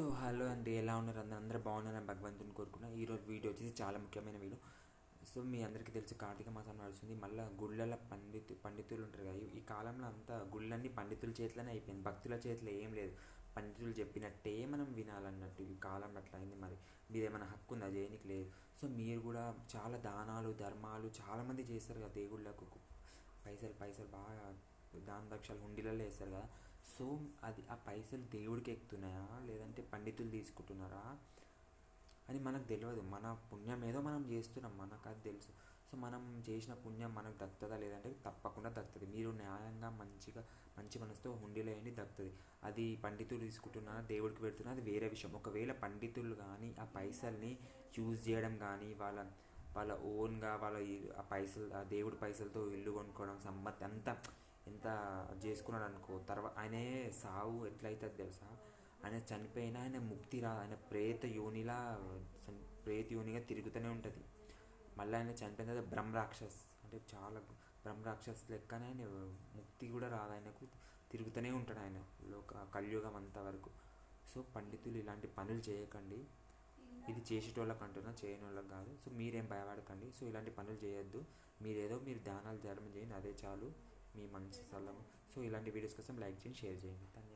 So hello అండి ఎలా ఉన్నారు? అందరూ అందరూ బాగున్నారని భగవంతుని కోరుకున్నా ఈరోజు వీడియో వచ్చేసి చాలా ముఖ్యమైన వీడియో. సో మీ అందరికీ తెలుసు కార్తీక మాసం నడుస్తుంది. మళ్ళీ గుళ్ళల పండితు పండితులు ఉంటారు కదా ఈ- కాలంలో అంతా గుళ్ళన్నీ పండితుల చేతిలోనే అయిపోయింది. భక్తుల చేతిలో ఏం లేదు. పండితులు చెప్పినట్టే మనం వినాలన్నట్టు ఈ కాలం అట్లా అయింది మరి. మీది ఏమైనా హక్కు ఉందా? చేయనికి లేదు. సో మీరు కూడా చాలా దానాలు ధర్మాలు చాలామంది చేస్తారు కదా దేవుళ్ళకు. పైసలు పైసలు బాగా దాన దక్షాలు హుండీలలో వేస్తారు కదా. సో అది ఆ పైసలు దేవుడికి ఎక్కుతున్నాయా? లేదంటే పండితులు తీసుకుంటున్నారా? అని మనకు తెలియదు మన పుణ్యం ఏదో మనం చేస్తున్నాం. మనకు అది తెలుసు. సో మనం చేసిన పుణ్యం మనకు దక్కుతుందా లేదంటే తప్పకుండా దక్కుతుంది. మీరు న్యాయంగా మంచిగా మంచి మనసుతో హుండీలో దక్కుతుంది. అది పండితులు తీసుకుంటున్నారా దేవుడికి పెడుతున్నా అది వేరే విషయం. ఒకవేళ పండితులు కానీ ఆ పైసల్ని యూజ్ చేయడం కానీ వాళ్ళ వాళ్ళ ఓన్గా వాళ్ళ ఆ పైసలు ఆ దేవుడి పైసలతో ఇల్లు కొనుక్కోవడం సంపత్తి అంతా ఎంత చేసుకున్నాడు అనుకో తర్వాత ఆయనే సావు ఎట్లయితుంది తెలుసా? ఆయన చనిపోయినా ఆయన ముక్తి రా ఆయన ప్రేత యోనిలా ప్రేత యోనిగా తిరుగుతూనే ఉంటుంది. మళ్ళీ ఆయన చనిపోయిన తర్వాత బ్రహ్మరాక్షస్ అంటే చాలా బ్రహ్మరాక్షస్ లెక్కనే ఆయన ముక్తి కూడా రాదు. ఆయనకు తిరుగుతూనే ఉంటాడు ఆయన లోక కలియుగం అంతవరకు సో పండితులు ఇలాంటి పనులు చేయకండి. ఇది చేసేటోళ్ళకి అంటున్నా చేయని వాళ్ళకి కాదు. సో మీరేం భయపడకండి. సో ఇలాంటి పనులు చేయొద్దు. మీరేదో మీరు దానాలు ధర్మం చేయండి అదే చాలు. మీ మంచి స్థలం సో ఇలాంటి వీడియోస్ కోసం లైక్ చేయండి షేర్ చేయండి. థ్యాంక్